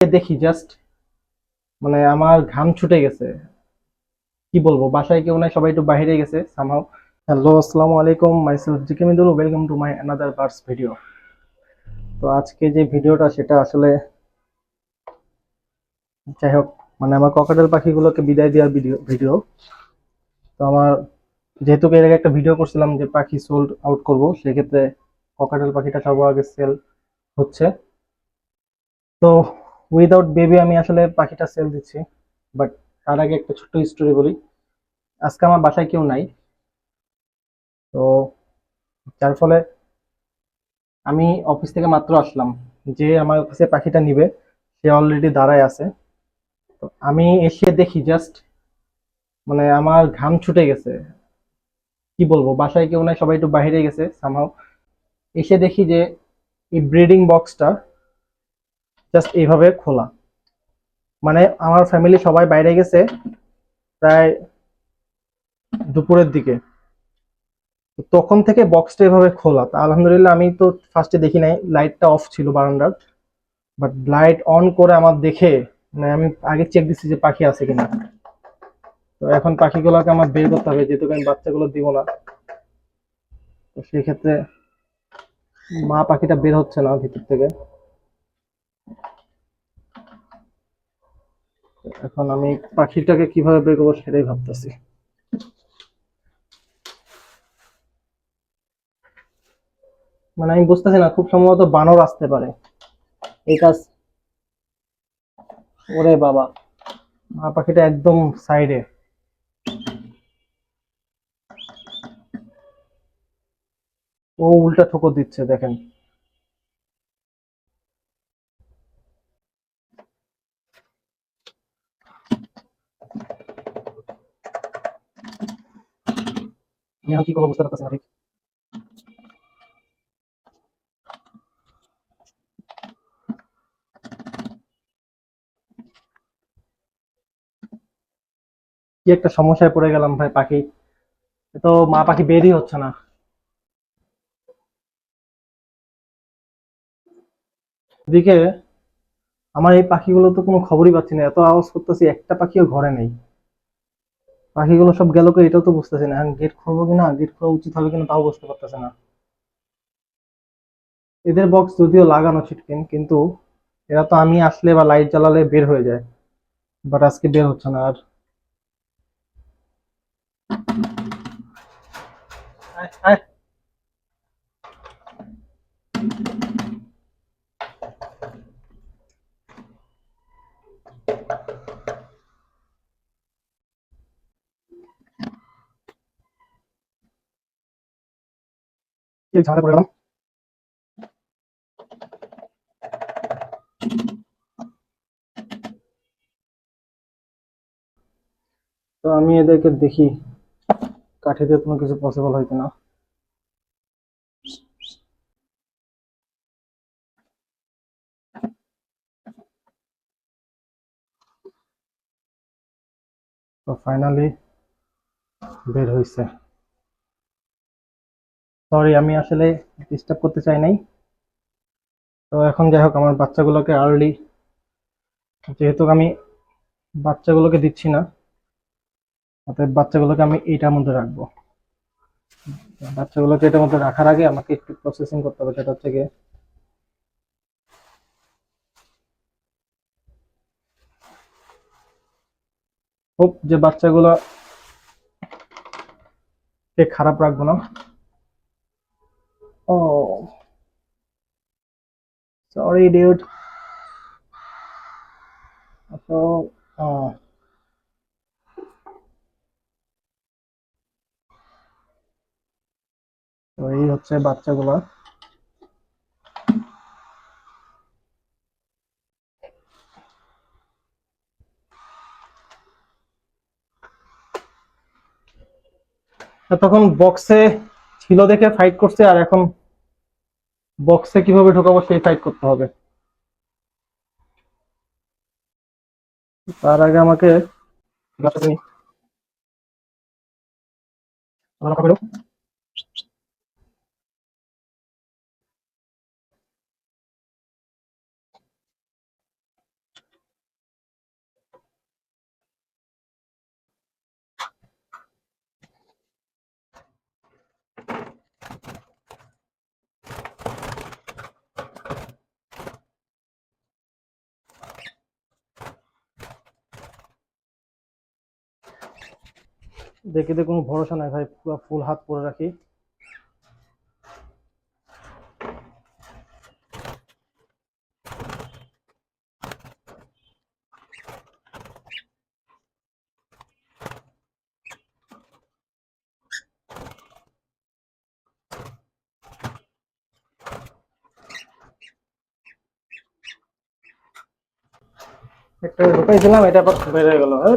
দেখি জাস্ট মানে আমার ঘাম ছুটে গেছে। কি বলব, বাসায় কেউ নাই, সবাই একটু বাইরে গেছে সামহাও হ্যালো আসসালামু আলাইকুম myself GK Midul welcome to my another birds video তো আজকে যে ভিডিওটা, সেটা আসলে যাই হোক মানে আমার ককাটেল পাখিগুলোকে বিদায় দেওয়ার ভিডিও ভিডিও তো আমার, যেহেতু এর আগে একটা ভিডিও করছিলাম যে পাখি সোল্ড আউট করব, সেক্ষেত্রে ককাটেল পাখিটা সবার আগে সেল হচ্ছে। তো উইদাউট বেবি আমি আসলে পাখিটা সেল দিচ্ছি বাট তার আগে একটা ছোট্ট স্টোরি বলি। আজকে আমার বাসায় কেউ নাই, তো যার ফলে আমি অফিস থেকে মাত্র আসলাম, যে আমার কাছে পাখিটা নিবে, সে অলরেডি দাঁড়ায় আছে। তো আমি এসে দেখি জাস্ট মানে আমার ঘাম ছুটে গেছে। কি বলব, বাসায় কেউ নাই, সবাই একটু বাইরে গেছে সামহাও এসে দেখি যে এই ব্রিডিং বক্সটা জাস্ট এইভাবে খোলা। মানে আমার ফ্যামিলি সবাই বাইরে গেছে প্রায় দুপুরের দিকে। তখন থেকে বক্সটা এভাবে খোলা। তা আলহামদুলিল্লাহ আমি তো ফার্স্টে দেখি নাই লাইটটা অফ ছিল বারান্দার। বাট লাইট অন করে আমার দেখে মানে আমি আগে চেক দিচ্ছি যে পাখি আছে কিনা। তো এখন পাখিগুলোকে আমার বের করতে হবে, যেহেতু আমি বাচ্চাগুলো দিব না। তো সেক্ষেত্রে মা পাখিটা বের হচ্ছে না ভিতর থেকে। এখন আমি পাখিটাকে কীভাবে বের করব সেটাই ভাবতেছি। মানে আমি বুঝতেছি না, খুব সম্ভবত বানর আসতে পারে। এই কাজ ওরে বাবা, মা পাখিটা একদম সাইডে। ও উল্টা ঠোকর দিচ্ছে, দেখেন। কি বুঝতে কি একটা সমস্যায় পড়ে গেলাম ভাই পাখি। তো মা পাখি বেরই হচ্ছে না। এদিকে আমার এই পাখিগুলো তো কোনো খবরই পাচ্ছি না। এত আওয়াজ করতেছি, একটা পাখিও ঘরে নেই। পাখিগুলো সব গেল কই এটাও তো বুঝতেছি না। এখন গেট খুলবো কিনা? গেট খোলা উচিত হবে কিনা তাও বুঝতে পারতেছে না। এদের বক্স যদিও লাগানো ছিটকিন, কিন্তু এরা তো আমি আসলে বা লাইট জ্বালালে বের হয়ে যায়। বাট আজকে বের হচ্ছে না আর। কি ঝামেলা পড়ে গেলাম। তো আমি এদেরকে দেখি, কাঠিতে কোনো কিছু পসিবল হয় কিনা। তো ফাইনালি বের হয়েছে সরি আমি আসলে ডিস্টার্ব করতে চাই নাই। তো এখন যাই হোক, আমার বাচ্চাগুলোকে আর্লি যেহেতু আমি বাচ্চাগুলোকে দিচ্ছি না, অতএব বাচ্চাগুলোকে আমি এইটার মধ্যে রাখব। বাচ্চাগুলোকে এটার মধ্যে রাখার আগে আমাকে একটু প্রসেসিং করতে হবে, সেটা হচ্ছে গিয়ে যে বাচ্চাগুলো খারাপ রাখব না। ও সরি ডিউড তো আহ, তো এই হচ্ছে বাচ্চাগুলো। তখন বক্সে ছিল দেখে ফাইট করছে আর এখন বক্সে কীভাবে ঢোকাবো সেই ফাইট করতে হবে। তার আগে আমাকে গাছটা নিই। ভালো কথা বলো। দেখে কোনো ভরসা নাই ভাই, পুরো ফুল হাত পরে রাখি একটা ঢুকাইছিলাম এটা বের গেল হ্যাঁ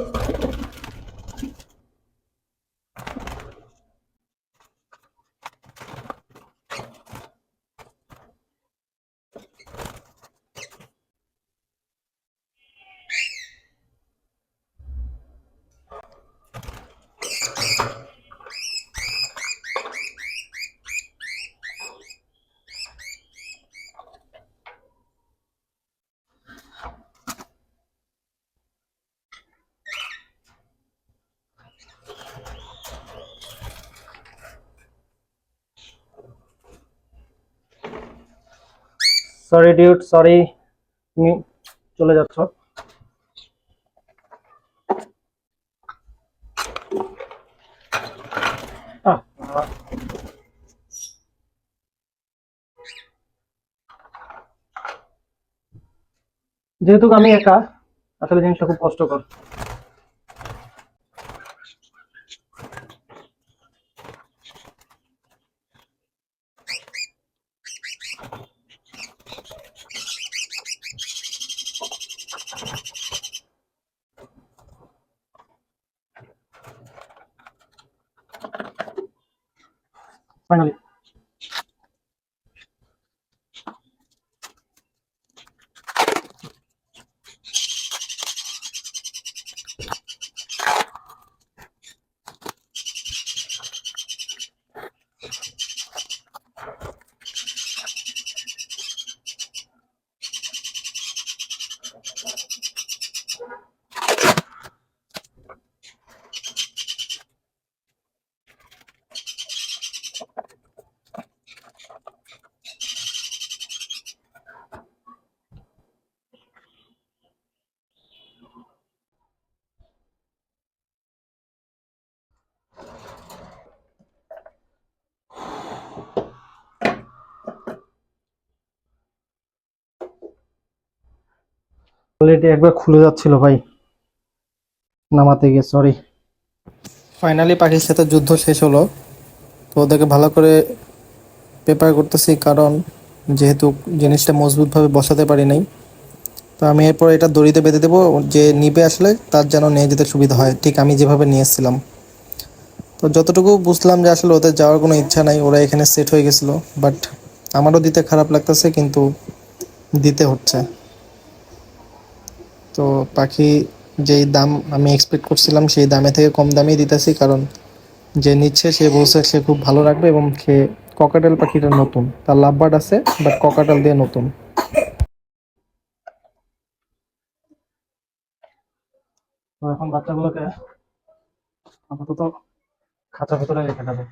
সরি ডিউট সরি তুমি চলে যাচ্ছ। যেহেতু আমি একা আসলে জিনিসটা খুব কষ্টকর। ফাইনালি অলরেডি একবার খুলে যাচ্ছিল ভাই। নামাতে গিয়ে সরি ফাইনালি পাখির সাথে যুদ্ধ শেষ হলো। তো ওদেরকে ভালো করে পেপার করতেছি, কারণ যেহেতু জিনিসটা মজবুতভাবে বসাতে পারি নাই। তো আমি এরপর এটা দড়িতে বেঁধে দেবো, যে নিবে আসলে তার যেন নিয়ে যেতে সুবিধা হয়। ঠিক আমি যেভাবে নিয়ে তো যতটুকু বুঝলাম যে আসলে ওদের যাওয়ার কোনো ইচ্ছা নাই, ওরা এখানে সেট হয়ে গেছিল। বাট আমারও দিতে খারাপ লাগতেছে, কিন্তু দিতে হচ্ছে। তো পাখি যেই দাম আমি এক্সপেক্ট করছিলাম, সেই দামে থেকে কম দামেই দিতেছি, কারণ যে নিচ্ছে, সে বলছে সে খুব ভালো রাখবে এবং সে ককাটেল পাখিটা নতুন। তার লাভবার্ড আছে বাট ককাটেল দিয়ে নতুন। এখন বাচ্চাগুলোকে আপাতত খাঁচার ভিতরে রেখে দেবে।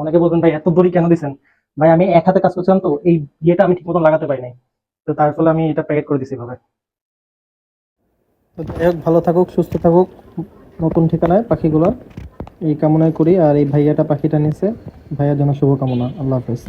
অনেকে বলবেন, ভাই, এত দড়ি কেন ভাই, আমি এক হাতে কাজ করছিলাম তো, এই বিয়েটা আমি ঠিক লাগাতে পারি নাই। তো তার ফলে আমি এটা প্যাকেট করে দিছি এভাবে। যাই হোক, ভালো থাকুক, সুস্থ থাকুক। নতুন ঠিকানায় পাখিগুলো। এই কামনাই করি। আর এই ভাইয়াটা পাখিটা নিছে। ভাইয়ার জন্য শুভকামনা। আল্লাহ হাফেজ।